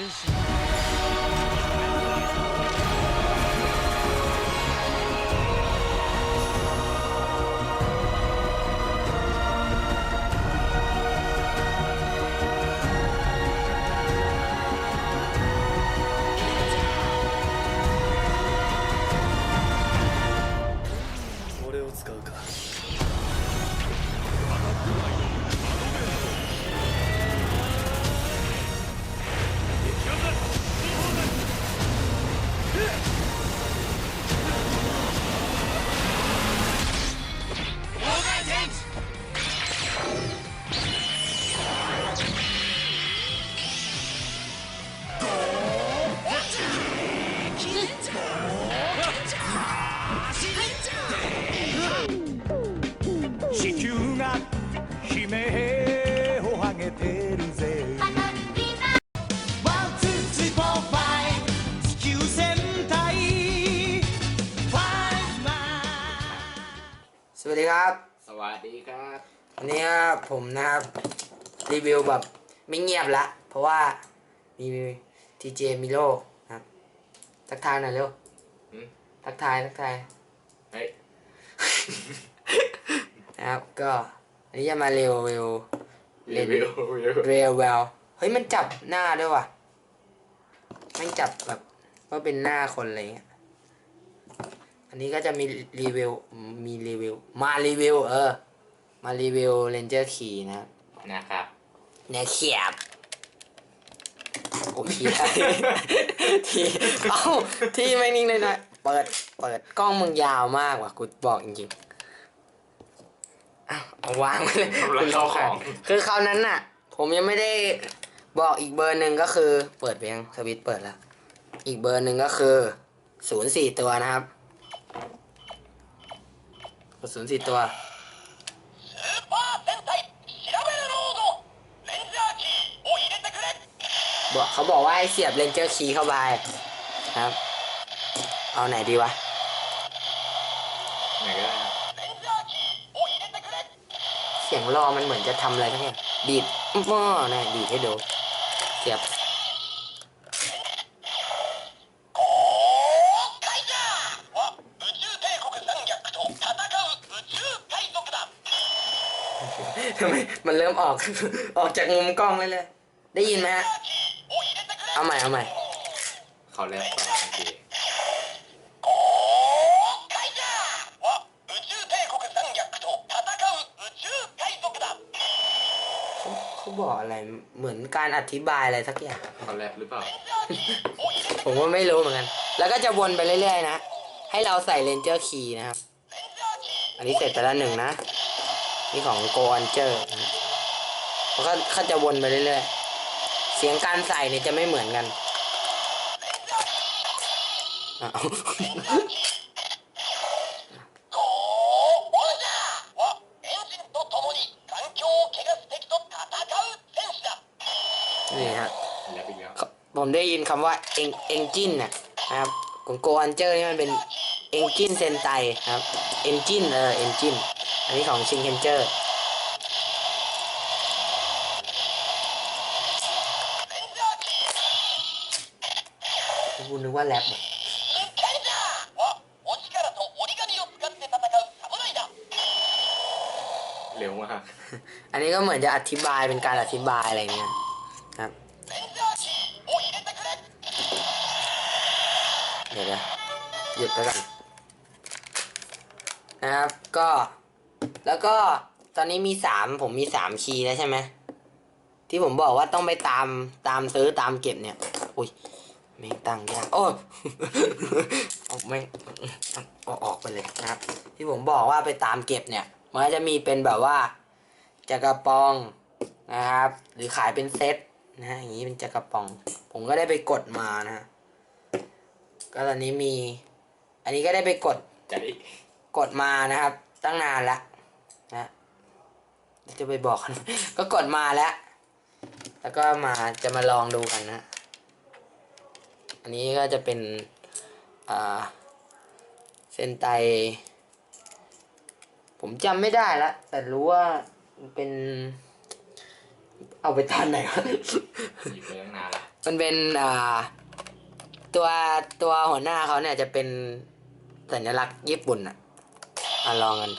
is. วันนี้ผมนะครับ รีวิวแบบไม่เงียบละ เพราะว่ามีทีเจมิโลนะครับ ทักทายหน่อยเร็วหืม ทักทายทักทาย เฮ้ย นะครับก็อันนี้จะมาเร็วเร็ว รีวิวรีวิวเร็วเวลเฮ้ยมันจับหน้าด้วยว่ะมันจับแบบว่าเป็นหน้าคนอะไรเงี้ย อันนี้ก็จะมีรีวิว มีรีวิว มารีวิว เออ มารีวิวเรนเจอร์ขี่นะครับนะครับแนวเขียบโอ้พี่ที่เอ้าที่ไม่นิ่งเลยนะ เปิด เปิดกล้องมึงยาวมากว่ะกูบอกจริงๆอ้าวเอาวางไปเลยกำลังเข้าของ คือคราวนั้นน่ะ ผมยังไม่ได้บอกอีกเบอร์หนึ่งก็คือ เปิดไปยังสวิตช์เปิดแล้ว อีกเบอร์หนึ่งก็คือศูนย์สี่ตัวนะครับศูนย์สี่ตัว บอกเขาบอกว่าให้เสียบเลนเจอร์คีย์เข้าไปครับ เอาไหนดีวะไหนก็ได้เสียงรอมันเหมือนจะทำอะไรทั้งอย่างดีดม้อนะดีดให้ดูเสียบทำไมมันเริ่มออก ออกจากมุมกล้องเลยเลย ได้ยินไหมฮะ เอาใหม่เอาใหม่เขาแลบก่อนเมื่อกี้เขาเขาบอกอะไรเหมือนการอธิบายอะไรสักอย่าง เขาแลบหรือเปล่า ผมก็ไม่รู้เหมือนกัน แล้วก็จะวนไปเรื่อยๆนะ ให้เราใส่เลนเจอร์คีย์นะครับ อันนี้เสร็จไปแล้วหนึ่งนะ นี่ของโกอันเจอร์นะแล้วก็เขาจะวนไปเรื่อยๆ เสียงการใส่เนี่ยจะไม่เหมือนกันอ้าวนี่ฮะแลบอีกแล้วผมได้ยินคำว่าเองเอนจินน่ะนะครับของโกอันเจอร์นี่มันเป็นเอนจินเซนไตครับเอนจินเออเอนจินอันนี้ของชิงเคนเจอร์ กูนึกว่าแรปอะเร็วมาก อันนี้ก็เหมือนจะอธิบายเป็นการอธิบายอะไรเงี้ยครับ เดี๋ยวนะหยุดไปก่อนนะครับก็แล้วก็ตอนนี้มีสามผมมีสามคีย์แล้วใช่ไหมที่ผมบอกว่าต้องไปตามตามซื้อตามเก็บเนี่ย อุ้ย ไม่งตั้งยากโอ้ออกไม่เอาออกไปเลยนะครับ ที่ผมบอกว่าไปตามเก็บเนี่ย มันก็จะมีเป็นแบบว่าจักระปองนะครับ หรือขายเป็นเซตนะฮะอย่างนี้เป็นจักระปอง ผมก็ได้ไปกดมานะฮะก็ตอนนี้มี อันนี้ก็ได้ไปกดจะได้กดมานะครับ ตั้งนานละนะจะไปบอกกันก็กดมาแล้ว แล้วก็มาจะมาลองดูกันนะ อันนี้ก็จะเป็นอ่าเซนไต ผมจำไม่ได้ละ แต่รู้ว่ามันเป็น เอาไปตอนไหนวะหยิบไปตั้งนานละเมันเป็นอ่าตัวตัวหัวหน้าเขาเนี่ยจะเป็นสัญลักษณ์ญี่ปุ่นอะมาลองกัน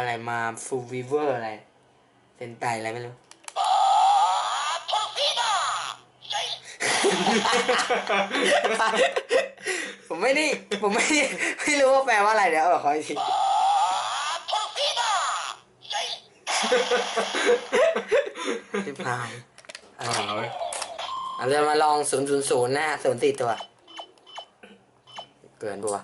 อะไรมาฟูวิเวอร์อะไรเซนไตอะไรไม่รู้ผมไม่ได้ผมไม่ได้ไม่รู้ว่าแปลว่าอะไรเดี๋ยวเอาขออีกทีทิพายอะไรเอาไว้เอาเรือมาลองศูนย์ศูนย์ศูนย์นะฮะศูนย์สี่ตัว เกินปะวะ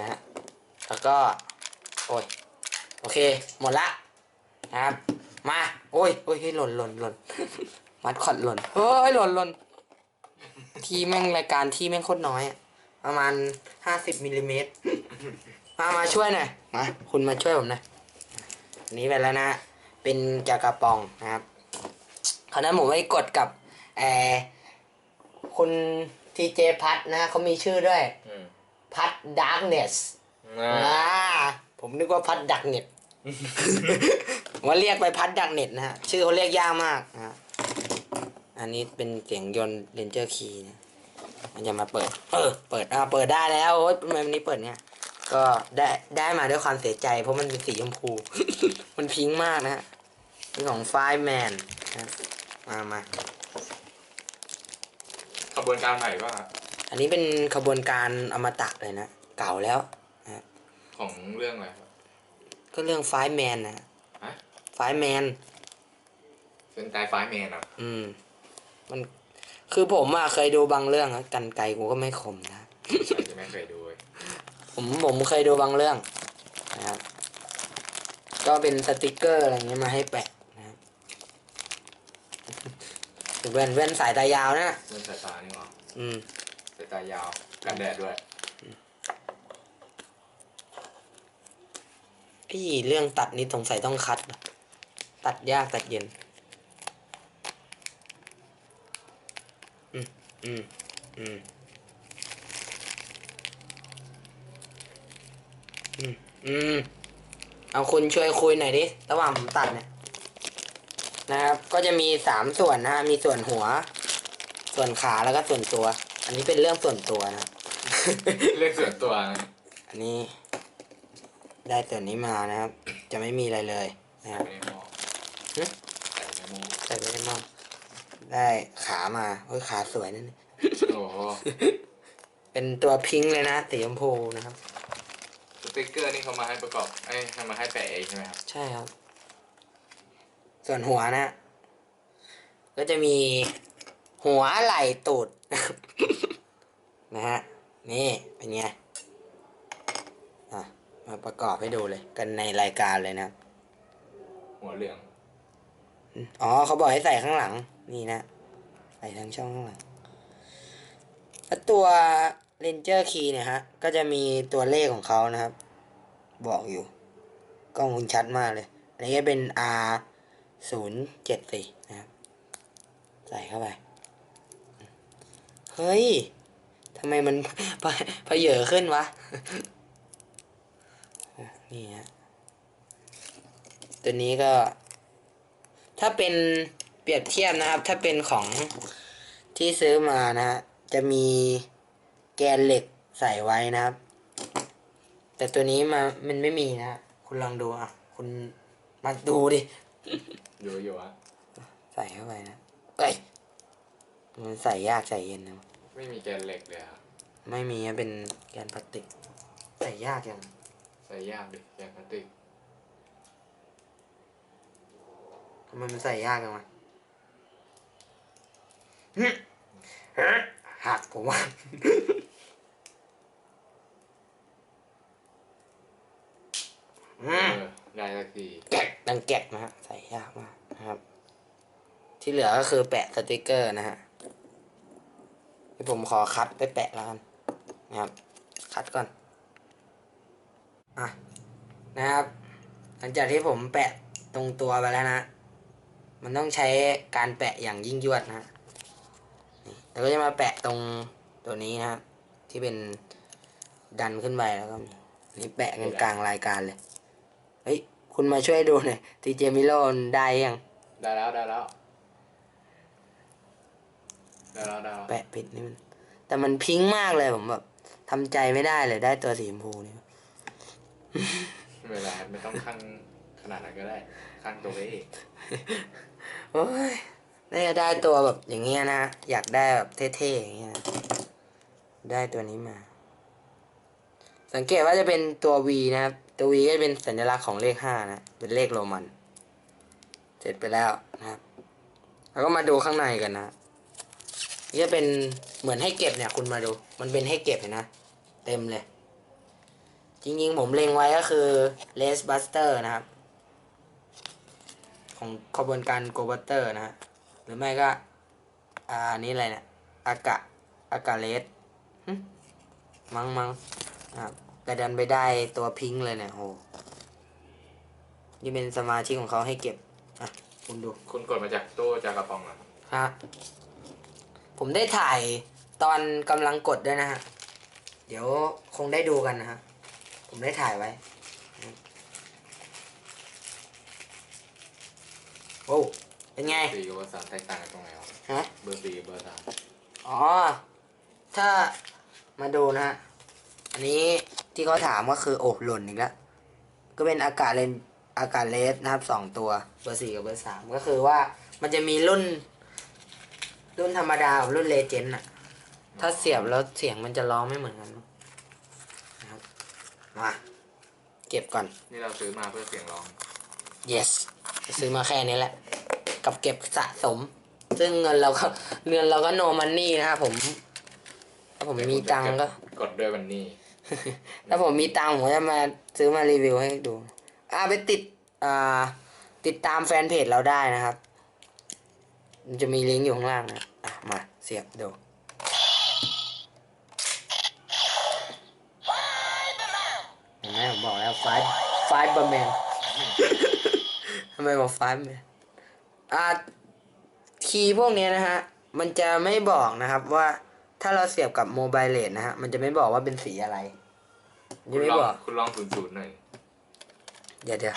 นะฮะ แล้วก็ โอ้ย โอเค หมดละนะครับ มา โอ้ยโอ้ยเฮ้ยหล่นหล่นหล่นมัดคอดหล่น เฮ้ย หล่นหล่น ที่แม่งรายการที่แม่งโคตรน้อยอะประมาณห้าสิบมิลลิเมตร มา มาช่วยหน่อย มา คุณมาช่วยผมหน่อยอันนี้ไปแล้วนะฮะเป็นจากระปองนะครับ คราวนั้นผมไปกดกับแอร์คุณทีเจพัทนะฮะเขามีชื่อด้วยอืม พัทดาร์กเนสอ่าอ่าผมนึกว่าพัดดักเน็ตว่าเรียกไปพัดดักเน็ตนะฮะ ชื่อเขาเรียกยากมากนะฮะอันนี้เป็นเสียงยนต์เรนเจอร์คีย์นะมันจะมาเปิด เออ เปิด อ่า เปิดได้แล้ว โอ๊ยทำไมวันนี้เปิดเนี่ย ก็ได้ ได้มาด้วยความเสียใจ เพราะมันเป็นสีชมพู มันพิงค์มากนะฮะเป็นของไฟแมนนะมามาขบวนการใหม่ป่ะ อันนี้เป็นขบวนการอมตะเลยนะ เก่าแล้ว ของเรื่องอะไรครับก็เรื่องไฟแมนนะฮะไฟแมนเป็นไตไฟแมนเหรอะอืม มันคือผมอะเคยดูบางเรื่องอะกันไกลกูก็ไม่คมนะอาจจะไม่เคยดูเว้ยผมผมเคยดูบางเรื่องนะครับก็เป็นสติกเกอร์อะไรเงี้ยมาให้แปะนะครับแว่นแว่นสายตายาวนะ เรื่องสายตานี่หว่าอืม สายตายาวกันแดดด้วยพี่เรื่องตัดนี่สงสัยต้องคัด ตัดยากตัดเย็น อืมอืมอืมอืมอืมเอาคุณช่วยคุยหน่อยดิ ระหว่างผมตัดเนี่ยนะครับ ก็จะมีสามส่วนนะฮะมีส่วนหัว ส่วนขาแล้วก็ส่วนตัว อันนี้เป็นเรื่องส่วนตัวนะ เรื่องส่วนตัวนะอันนี้ ได้ส่วนนี้มานะครับ จะไม่มีอะไรเลยนะครับ ไม่ได้มองหึใส่ในหมูใส่ไปได้มากได้ขามาเฮ้ยขาสวยนั่นนี่โอ้โหเป็นตัวพิงค์เลยนะสีชมพูนะครับ สติ๊กเกอร์นี่เขามาให้ประกอบเอ้ยให้มาให้แปะเองใช่ไหมครับใช่ครับ ส่วนหัวนะ ก็จะมีหัวไหล่ตูดนะ ฮะ นี่เป็นไงอะมาประกอบให้ดูเลย กันในรายการเลยนะครับหัวเหลือง อ๋อเขาบอกให้ใส่ข้างหลัง นี่นะ ใส่ทั้งช่องข้างหลังแล้วตัว Ranger Key เนี่ยฮะ ก็จะมีตัวเลขของเขานะครับ บอกอยู่ กล้องคุณชัดมากเลย อันนี้ก็เป็น R ศูนย์เจ็ดสี่นะครับ ใส่เข้าไป เฮ้ย ทำไมมันพะพะเหยอขึ้นวะ นี่ฮะ ตัวนี้ก็ ถ้าเป็นเปรียบเทียบนะครับ ถ้าเป็นของที่ซื้อมานะฮะ จะมีแกนเหล็กใส่ไว้นะครับ แต่ตัวนี้มามันไม่มีนะ คุณลองดูอะ คุณมาดูดิอยู่อยู่อะใส่เข้าไปนะเอ้ยมันใส่ยากใส่เย็นนะ ไม่มีแกนเหล็กเลยอะไม่มีอะเป็นแกนพลาสติกใส่ยากยังใส่ยากดิแกนพลาสติกทำไมมันใส่ยากจังวะหึหักผมว่าอืเอมอได้สักทีแกะดังแกะนะฮะใส่ยากมากนะครับ ที่เหลือก็คือแปะสติกเกอร์นะฮะ ที่ผมขอคัดไปแปะแล้วกันนะครับคัดก่อนอะนะครับ หลังจากที่ผมแปะตรงตัวไปแล้วนะ มันต้องใช้การแปะอย่างยิ่งยวดนะฮะนี่แล้วก็จะมาแปะตรงตัวนี้นะครับที่เป็นดันขึ้นไปแล้วก็นี่แปะกันกลางรายการเลย เฮ้ย คุณมาช่วยดูหน่อยทีเจมิโลนได้ยัง ได้แล้วได้แล้ว ได้แล้วได้แล้วแปะผิดนี่มัน แต่มันพิงค์มากเลยผมแบบทำใจไม่ได้เลยได้ตัวสีชมพูนี่ไม่เป็นไรไม่ต้องข้างขนาดนั้นก็ได้ ข้างตัวเองโอ้ยได้ได้ตัวแบบอย่างเงี้ยนะ อยากได้แบบเท่ๆอย่างเงี้ย ได้ตัวนี้มา สังเกตว่าจะเป็นตัว V นะครับ ตัว V ก็จะเป็นสัญลักษณ์ของเลขห้านะ เป็นเลขโรมัน เสร็จไปแล้วนะครับ แล้วก็มาดูข้างในกันนะ นี่จะเป็นเหมือนให้เก็บเนี่ยคุณมาดู มันเป็นให้เก็บเห็นนะ เต็มเลย จริงๆ ผมเล็งไว้ก็คือ Les Buster นะครับ ของขบวนการโกบัตเตอร์นะฮะหรือไม่ก็ อ่าอันนี้อะไรเนี่ยอากะอากาเลสหึมังมังนะครับแต่ดันไปได้ตัวพิงค์เลยเนี่ยโหนี่เป็นสมาชิกของเขาให้เก็บ อะ คุณดู คุณกดมาจากตู้จากกระป๋องเหรอะฮะ ผมได้ถ่ายตอนกำลังกดด้วยนะฮะ เดี๋ยวคงได้ดูกันนะฮะ ผมได้ถ่ายไว้โอ้เป็นไง สี่กับเบอร์สามแตกต่างกันตรงไหนวะฮะ เบอร์สี่กับเบอร์สามอ๋อ ถ้ามาดูนะฮะ อันนี้ที่เขาถามก็คือโอ้หล่นอีกแล้ว ก็เป็นอากาศเลนอากาศเลสนะครับสองตัว เบอร์สี่กับเบอร์สามก็คือว่ามันจะมีรุ่น รุ่นธรรมดากับรุ่นเลเจนด์อะถ้าเสียบแล้วเสียงมันจะร้องไม่เหมือนกันนะครับมาเก็บก่อน นี่เราซื้อมาเพื่อเสียงร้อง yes ซื้อมาแค่นี้แหละ กับเก็บสะสม ซึ่งเงินเราก็เงินเราก็โนมันนี่นะครับผม ถ้าผมมีตังค์ก็ กดด้วยวันนี้ ถ้าผมมีตังค์ผมจะมาซื้อมารีวิวให้ดู อ่าไปติดอ่าติดตามแฟนเพจเราได้นะครับ มันจะมีลิงก์อยู่ข้างล่างนะอะมาเสียบดูเห็นไหมผมบอกแล้วไฟไฟบอร์แมนทำไมบอกไฟแมนอ่าคีย์พวกเนี้ยนะฮะ มันจะไม่บอกนะครับว่าถ้าเราเสียบกับโมบายเลนนะฮะ มันจะไม่บอกว่าเป็นสีอะไรมันคุจะณไม่ลบอองกคุณลองศูนย์ศูนย์หน่อย เดี๋ยวเดี๋ยว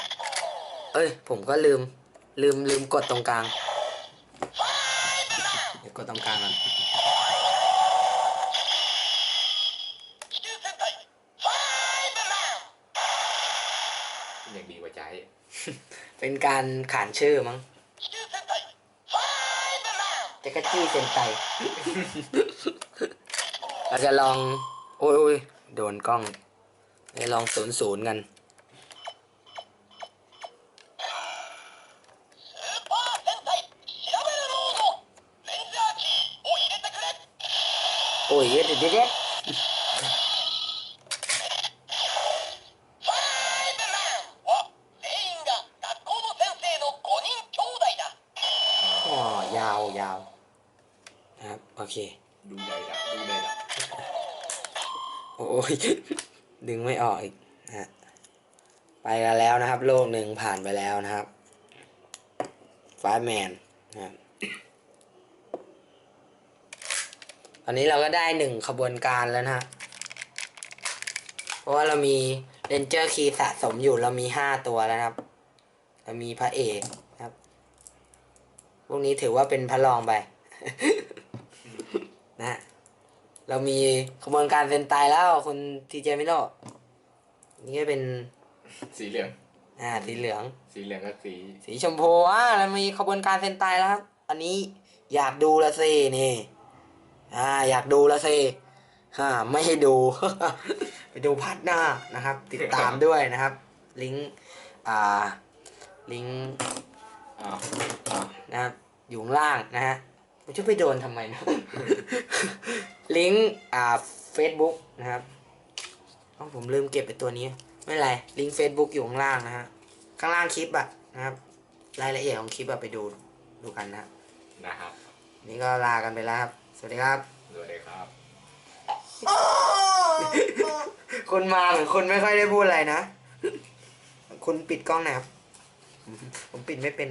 เอ้ย ผมก็ลืม ลืมลืมกดตรงกลางเดี๋ยว กดตรงกลางก่อนอย่างดีกว่าใจ เป็นการขานชื่อมั้งจะกระจี้เซนไตเราจะลองโอ้ยโอ้ยโดนกล้องไปลองศูนย์ศูนย์กัน โอ้ยดึงไม่ออกอีกนะฮะไปกันแล้วนะครับ โลกหนึ่งผ่านไปแล้วนะครับฟ้าแมนนะครับตอนนี้เราก็ได้หนึ่งขบวนการแล้วนะฮะ เพราะว่าเรามีเรนเจอร์คีสะสมอยู่เรามีห้าตัวแล้วนะครับ เรามีพระเอกนะครับ พวกนี้ถือว่าเป็นพระรองไป เรามีขบวนการเซนไตแล้วคุณทีเจมิโนนี่ก็เป็นสีเหลือง อ่าสีเหลือง สีเหลืองกับสี สีชมพูอะเรามีขบวนการเซนไตแล้วครับอันนี้อยากดูละสินี่อ่าอยากดูละสิฮ่าไม่ให้ดู ไปดูพาร์ทหน้านะครับ ติดตามด้วยนะครับ ลิงก์อ่าลิงก์อ้าวอ้าวนะครับอยู่ข้างล่างนะฮะ ผมจะไปโดนทำไมนะลิงก์อ่า Facebook นะครับเอ้าผมลืมเก็บไปตัวนี้ ไม่เป็นไรลิงก์ Facebook อยู่ข้างล่างนะฮะข้างล่างคลิปอะนะครับรายละเอียดของคลิปอะไปดูดูกันนะครับนะครับนี่ก็ลากันไปแล้วครับ สวัสดีครับ สวัสดีครับคุณมาเหมือนคุณไม่ค่อยได้พูดอะไรนะ คุณปิดกล้องหนะครับ ผมปิดไม่เป็น